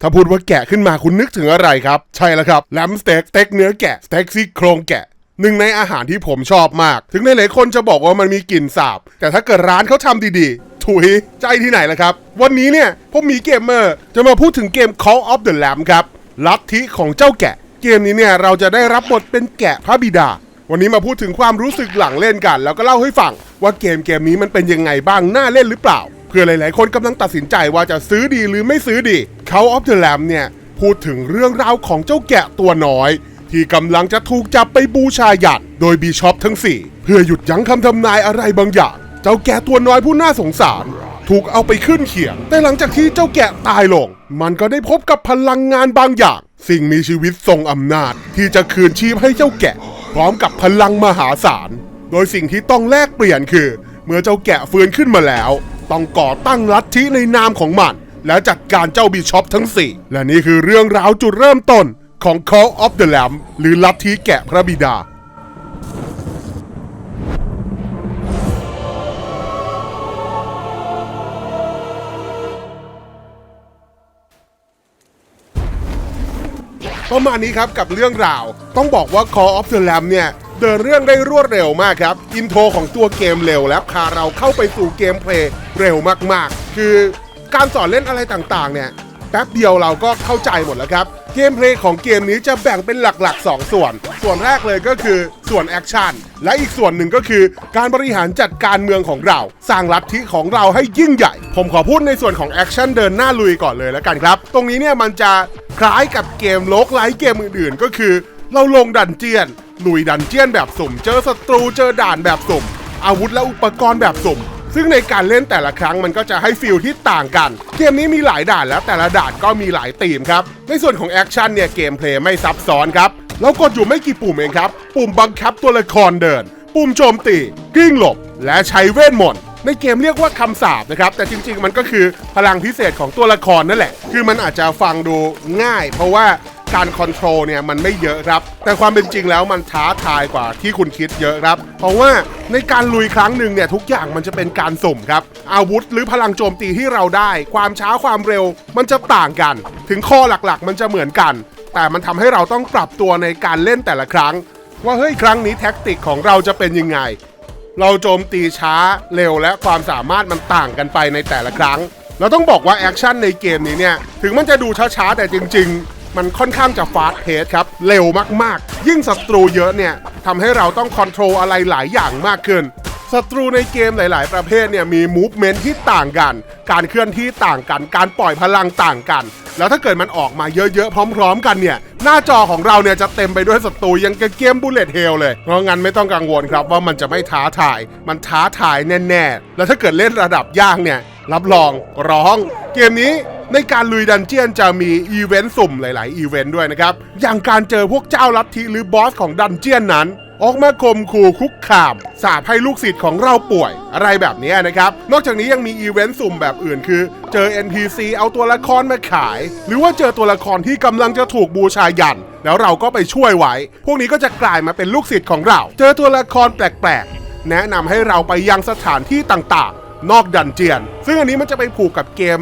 ถ้าพูดว่าแกะขึ้นมาคุณนึกถึงอะไรครับ ใช่แล้วครับแลมสเต็กสเต็กเนื้อแกะสเต็กซี่โครงแกะหนึ่งในอาหารที่ผมชอบมาก ถึงในหลายๆคนจะบอกว่ามันมีกลิ่นสาบ แต่ถ้าเกิดร้านเขาทำดีๆ ถุยใจที่ไหนล่ะครับ วันนี้เนี่ยผมมีเกมเมอร์จะมาพูดถึงเกม Call of the Lamb ครับ ลัทธิของเจ้าแกะ เกมนี้เนี่ยเราจะได้รับบทเป็นแกะพระบิดา วันนี้มาพูดถึงความรู้สึกหลังเล่นกัน แล้วก็เล่าให้ฟังว่าเกมเกมนี้มันเป็นยังไงบ้าง น่าเล่นหรือเปล่า เพื่อหลาย ๆ คนกำลังตัดสินใจว่าจะซื้อดีหรือไม่ซื้อดี Call of the Lamb เนี่ยพูดถึงเรื่องราวของเจ้าแกะตัวน้อย ที่กำลังจะถูกจับไปบูชายันโดยบีชอปทั้ง 4 เพื่อหยุดยั้งคำทำนายอะไรบางอย่าง เจ้าแกะตัวน้อยผู้น่าสงสาร ถูกเอาไปขึ้นเขียง แต่หลังจากที่เจ้าแกะตายลง มันก็ได้พบกับพลังงานบางอย่าง สิ่งมีชีวิตทรงอำนาจ ที่จะคืนชีพให้เจ้าแกะ พร้อมกับพลังมหาศาลโดยสิ่งที่ต้องแลกเปลี่ยนคือ เมื่อเจ้าแกะฟื้นขึ้นมาแล้ว ต้องก่อตั้งลัทธิในนามของมันและจัดการเจ้าบิชอปทั้ง 4 และนี่คือเรื่องราวจุดเริ่มต้นของ Call of the Lamb หรือลัทธิแกะพระบิดา ประมาณนี้ครับกับเรื่องราวต้องบอกว่า Call of the Lamb เนี่ย เดินเรื่องได้รวดเร็วมากครับ อินโทรของตัวเกมเร็วและพาเราเข้าไปสู่เกมเพลย์เร็วมากๆ คือการสอนเล่นอะไรต่างๆ เนี่ยแป๊บเดียวเราก็เข้าใจหมดแล้วครับ เกมเพลย์ของเกมนี้จะแบ่งเป็นหลักๆ 2 ส่วน ส่วนแรกเลยก็คือส่วนแอคชั่น และอีกส่วนหนึ่งก็คือการบริหารจัดการเมืองของเรา สร้างลัทธิของเราให้ยิ่งใหญ่ ผมขอพูดในส่วนของแอคชั่นเดินหน้าลุยก่อนเลยแล้วกันครับ ตรงนี้เนี่ยมันจะคล้ายกับเกมโลกไลท์เกมอื่นๆ ก็คือ เราลงดันเจียน ลุยดันเจียนแบบสุ่ม เจอศัตรูเจอด่านแบบสุ่ม อาวุธและอุปกรณ์แบบสุ่ม ซึ่งในการเล่นแต่ละครั้งมันก็จะให้ฟิลที่ต่างกัน เกมนี้มีหลายด่านแล้วแต่ละด่านก็มีหลายธีมครับ ในส่วนของแอคชั่นเนี่ยเกมเพลย์ไม่ซับซ้อนครับเรากดอยู่ไม่กี่ปุ่มเองครับ ปุ่มบังคับตัวละครเดิน ปุ่มโจมตีกลิ้งหลบ และใช้เวทมนต์ในเกมเรียกว่าคำสาบนะครับ แต่จริง ๆ มันก็คือพลังพิเศษของตัวละครนั่นแหละ คือมันอาจจะฟังดูง่าย เพราะว่า การคอนโทรลเนี่ยมันไม่เยอะครับ แต่ความเป็นจริงแล้วมันท้าทายกว่าที่คุณคิดเยอะครับ เพราะว่าในการลุยครั้งหนึ่งเนี่ยทุกอย่างมันจะเป็นการสุ่มครับ อาวุธหรือพลังโจมตีที่เราได้ ความช้าความเร็วมันจะต่างกัน ถึงข้อหลักๆ มันจะเหมือนกัน แต่มันทำให้เราต้องปรับตัวในการเล่นแต่ละครั้ง ว่าเฮ้ยครั้งนี้แท็กติกของเราจะเป็นยังไงเราโจมตีช้าเร็วและความสามารถมันต่างกันไปในแต่ละครั้ง เราต้องบอกว่าแอคชั่นในเกมนี้เนี่ย ถึงมันจะดูช้าๆ แต่จริง ๆ มันค่อนข้างจะฟาสเพสครับ เร็วมากๆ ยิ่งศัตรูเยอะเนี่ยทำให้เราต้องคอนโทรลอะไรหลายอย่างมากขึ้นศัตรูในเกมหลาย ๆ ประเภทเนี่ยมีมูฟเมนท์ที่ต่างกัน การเคลื่อนที่ต่างกัน การปล่อยพลังต่างกัน แล้วถ้าเกิดมันออกมาเยอะ ๆ พร้อม ๆ กันเนี่ย หน้าจอของเราเนี่ยจะเต็มไปด้วยศัตรูยังกับเกมบุลเลตเฮลเลย เพราะงั้นไม่ต้องกังวลครับว่ามันจะไม่ท้าทาย มันท้าทายแน่ ๆ แล้วถ้าเกิดเล่นระดับยากเนี่ย รับรองร้อง เกมนี้ ในการลุยดันเจียนจะมีอีเวนต์สุ่มหลาย ๆ อีเวนต์ด้วยนะครับ อย่างการเจอพวกเจ้าลัทธิหรือบอสของดันเจียนนั้น ออกมาข่มขู่คุกคาม สาบให้ลูกศิษย์ของเราป่วย อะไรแบบนี้นะครับ นอกจากนี้ยังมีอีเวนต์สุ่มแบบอื่นคือ เจอ NPC เอาตัวละครมาขาย หรือว่าเจอตัวละครที่กำลังจะถูกบูชายันแล้วเราก็ไปช่วยไว้ พวกนี้ก็จะกลายมาเป็นลูกศิษย์ของเรา เจอตัวละครแปลก ๆ แนะนำให้เราไปยังสถานที่ต่าง ๆ นอกดันเจียน ซึ่งอันนี้มันจะไปผูกกับเกม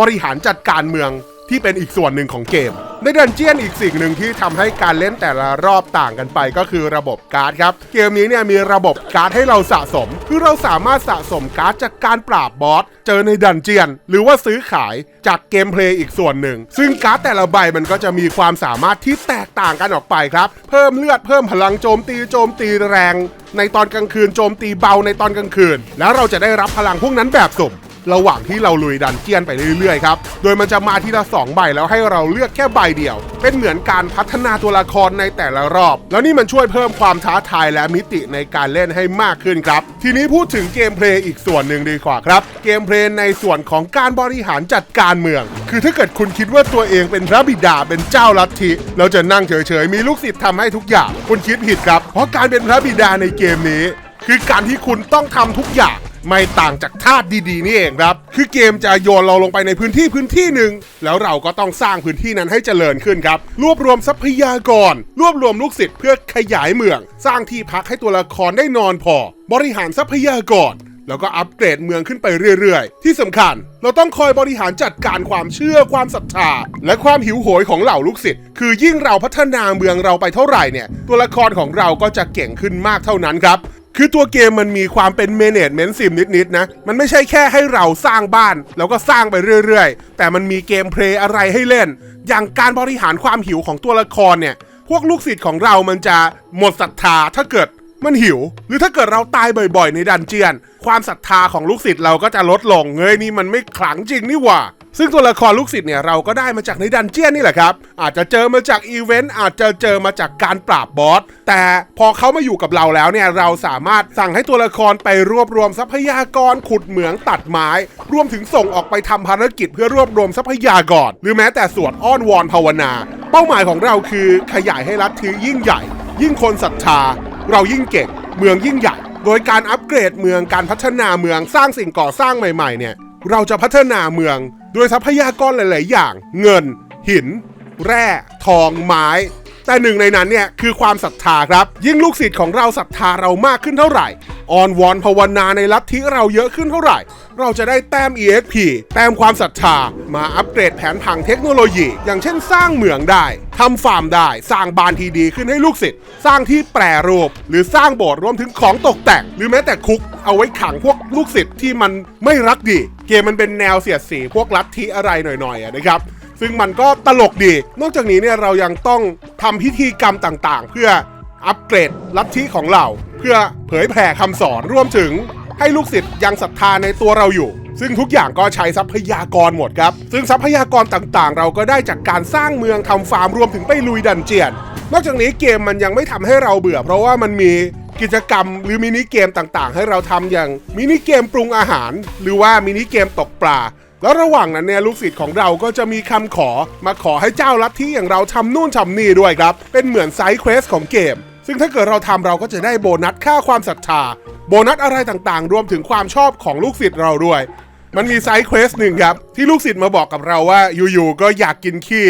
บริหารจัดการเมืองที่เป็นอีกส่วนหนึ่งของเกม ในดันเจียนอีกสิ่งหนึ่งที่ทำให้การเล่นแต่ละรอบต่างกันไปก็คือระบบการ์ดครับ เกมนี้เนี่ยมีระบบการ์ดให้เราสะสม คือเราสามารถสะสมการ์ดจากการปราบบอสเจอในดันเจียน หรือว่าซื้อขายจากเกมเพลย์อีกส่วนหนึ่ง ซึ่งการ์ดแต่ละใบมันก็จะมีความสามารถที่แตกต่างกันออกไปครับ เพิ่มเลือดเพิ่มพลังโจมตีโจมตีแรง ในตอนกลางคืนโจมตีเบาในตอนกลางคืน แล้วเราจะได้รับพลังพวกนั้นแบบสุ่ม ระหว่างที่เราลุยดันเจียนไปเรื่อยๆครับ โดยมันจะมาทีละ 2 ใบแล้วให้เราเลือกแค่ใบเดียว เป็นเหมือนการพัฒนาตัวละครในแต่ละรอบ แล้วนี่มันช่วยเพิ่มความท้าทายและมิติในการเล่นให้มากขึ้นครับ ทีนี้พูดถึงเกมเพลย์อีกส่วนหนึ่งดีกว่าครับ เกมเพลย์ในส่วนของการบริหารจัดการเมือง คือถ้าเกิดคุณคิดว่าตัวเองเป็นพระบิดาเป็นเจ้าลัทธิแล้วจะนั่งเฉยๆมีลูกศิษย์ทำให้ทุกอย่าง คุณคิดผิดครับ เพราะการเป็นพระบิดาในเกมนี้ คือการที่คุณต้องทำทุกอย่าง ไม่ต่างจากธาตุดีๆนี่เองครับ คือเกมจะโยนเราลงไปในพื้นที่พื้นที่หนึ่งแล้วเราก็ต้องสร้างพื้นที่นั้นให้เจริญขึ้นครับ รวบรวมทรัพยากร รวบรวมลูกศิษย์เพื่อขยายเมือง สร้างที่พักให้ตัวละครได้นอนพอ บริหารทรัพยากรแล้วก็อัปเกรดเมืองขึ้นไปเรื่อยๆ ที่สำคัญ เราต้องคอยบริหารจัดการความเชื่อความศรัทธา และความหิวโหยของเหล่าลูกศิษย์ คือยิ่งเราพัฒนาเมืองเราไปเท่าไหร่เนี่ย ตัวละครของเราก็จะเก่งขึ้นมากเท่านั้นครับ คือตัวเกมมันมีความเป็นเมเนจเมนต์ซิมนิดๆนะ มันไม่ใช่แค่ให้เราสร้างบ้าน แล้วก็สร้างไปเรื่อยๆ แต่มันมีเกมเพลย์อะไรให้เล่น อย่างการบริหารความหิวของตัวละครเนี่ย พวกลูกศิษย์ของเรามันจะหมดศรัทธาถ้าเกิดมันหิว หรือถ้าเกิดเราตายบ่อยๆ ในดันเจียน ความศรัทธาของลูกศิษย์เราก็จะลดลงเฮ้ยนี่มันไม่ขลังจริงนี่หว่า ซึ่งตัวละครลูกศิษย์เนี่ยเราก็ได้มาจากในดันเจียนนี่แหละครับ อาจจะเจอมาจากอีเวนต์อาจจะเจอมาจากการปราบบอส แต่พอเขามาอยู่กับเราแล้วเนี่ยเราสามารถสั่งให้ตัวละครไปรวบรวมทรัพยากรขุดเหมืองตัดไม้ รวมถึงส่งออกไปทำภารกิจเพื่อรวบรวมทรัพยากรหรือแม้แต่สวดอ้อนวอนภาวนา เป้าหมายของเราคือขยายให้รัฐทียิ่งใหญ่ ยิ่งคนศรัทธา เรายิ่งเก่งเมืองยิ่งใหญ่ โดยการอัปเกรดเมืองการพัฒนาเมืองสร้างสิ่งก่อสร้างใหม่ๆเนี่ย เราจะพัฒนาเมืองโดยทรัพยากรหลาย ๆ อย่าง เงิน หิน แร่ ทอง ไม้ แต่หนึ่งในนั้นเนี่ยคือความศรัทธาครับ ยิ่งลูกศิษย์ของเราศรัทธาเรามากขึ้นเท่าไหร่ ออนวอนภาวนาในลัทธิเราเยอะขึ้นเท่าไหร่ เราจะได้แต้ม EXP แต้มความศรัทธา มาอัปเกรดแผนผังเทคโนโลยี อย่างเช่นสร้างเหมืองได้ทำฟาร์มได้ สร้างบ้านที่ดีขึ้นให้ลูกศิษย์สร้างที่แปรรูป หรือสร้างโบสถ์รวมถึงของตกแต่ง หรือแม้แต่คุกเอาไว้ขังพวกลูกศิษย์ที่มันไม่รักดี เกมมันเป็นแนวเสียดสีพวกลัทธิอะไรหน่อยๆนะครับซึ่งมันก็ตลกดี นอกจากนี้เนี่ยเรายังต้องทำพิธีกรรมต่างๆ เพื่ออัปเกรดลัทธิของเรา เพื่อเผยแผ่คำสอนรวมถึงให้ลูกศิษย์ยังศรัทธาในตัวเราอยู่ ซึ่งทุกอย่างก็ใช้ทรัพยากรหมดครับ ซึ่งทรัพยากรต่างๆ เราก็ได้จากการสร้างเมืองทำฟาร์มรวมถึงไปลุยดันเจียน นอกจากนี้เกมมันยังไม่ทำให้เราเบื่อ เพราะว่ามันมีกิจกรรมหรือมินิเกมต่างๆ ให้เราทำอย่างมินิเกมปรุงอาหาร หรือว่ามินิเกมตกปลาแล้วระหว่างนั้นเนี่ยลูกศิษย์ของเราก็จะมีคำขอมาขอให้เจ้าลัทธิอย่างเราทำนู่นทำนี่ด้วยครับ เป็นเหมือนไซด์เควสของเกม ซึ่งถ้าเกิดเราทำเราก็จะได้โบนัสค่าความศรัทธา โบนัสอะไรต่างๆ รวมถึงความชอบของลูกศิษย์เราด้วย มันมีไซด์เควสหนึ่งครับ ที่ลูกศิษย์มาบอกกับเราว่าอยู่ๆก็อยากกินขี้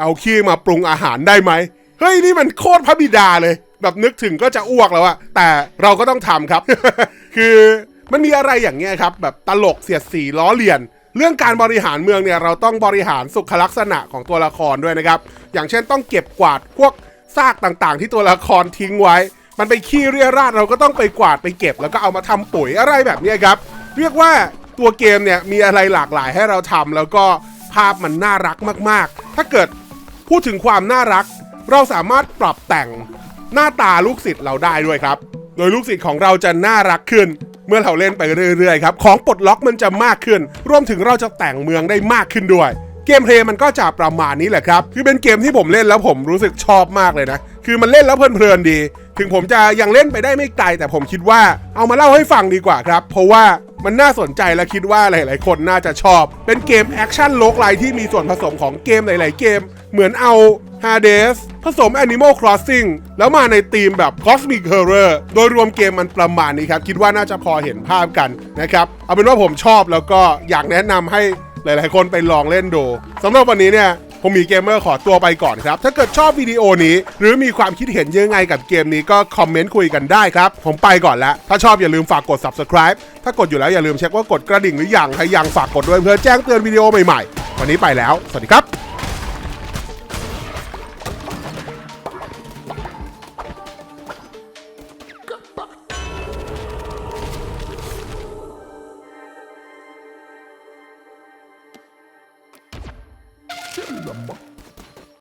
เอาขี้มาปรุงอาหารได้ไหมเฮ้ยนี่มันโคตรพระบิดาเลย แบบนึกถึงก็จะอ้วกแล้วอะแต่เราก็ต้องทำครับ คือมันมีอะไรอย่างเงี้ยครับ แบบตลกเสียดสีล้อเลียนเรื่องการบริหารเมืองเนี่ยเราต้องบริหารสุขลักษณะของตัวละครด้วยนะครับ อย่างเช่นต้องเก็บกวาดพวก ซากต่างๆ ที่ตัวละครทิ้งไว้ มันไปขี้เรียราดเราก็ต้องไปกวาดไปเก็บ แล้วก็เอามาทำปุ๋ยอะไรแบบนี้ครับ เรียกว่าตัวเกมเนี่ยมีอะไรหลากหลายให้เราทำแล้วก็ภาพมันน่ารักมากๆ ถ้าเกิดพูดถึงความน่ารัก เราสามารถปรับแต่งหน้าตาลูกศิษย์เราได้ด้วยครับ โดยลูกศิษย์ของเราจะน่ารักขึ้น เมื่อเราเล่นไปเรื่อยๆครับ ของปลดล็อกมันจะมากขึ้น รวมถึงเราจะแต่งเมืองได้มากขึ้นด้วย เกมเพลย์มันก็จะประมาณนี้แหละครับ คือเป็นเกมที่ผมเล่นแล้วผมรู้สึกชอบมากเลยนะ คือมันเล่นแล้วเพลินๆดี ถึงผมจะยังเล่นไปได้ไม่ไกล แต่ผมคิดว่าเอามาเล่าให้ฟังดีกว่าครับ เพราะว่ามันน่าสนใจและคิดว่าหลาย ๆ คนน่าจะชอบ เป็นเกมแอคชั่นโลกไลที่มีส่วนผสมของเกมหลาย ๆ เกม เหมือนเอา Hades ผสม Animal Crossing แล้วมาในธีมแบบ Cosmic Horror โดยรวมเกมมันประมาณนี้ครับ คิดว่าน่าจะพอเห็นภาพกันนะครับ เอาเป็นว่าผมชอบแล้วก็อยากแนะนำให้ หลายๆ คนไปลองเล่นดูสำหรับวันนี้เนี่ยผมมีเกมเมอร์ขอตัวไปก่อนครับ ถ้าเกิดชอบวิดีโอนี้ หรือมีความคิดเห็นยังไงกับเกมนี้ก็คอมเมนต์คุยกันได้ครับ ผมไปก่อนแล้ว ถ้าชอบอย่าลืมฝากกด subscribe ถ้ากดอยู่แล้วอย่าลืมเช็คว่ากดกระดิ่งหรือยังถ้ายังฝากกดด้วยเพื่อแจ้งเตือนวิดีโอใหม่ๆ วันนี้ไปแล้ว สวัสดีครับ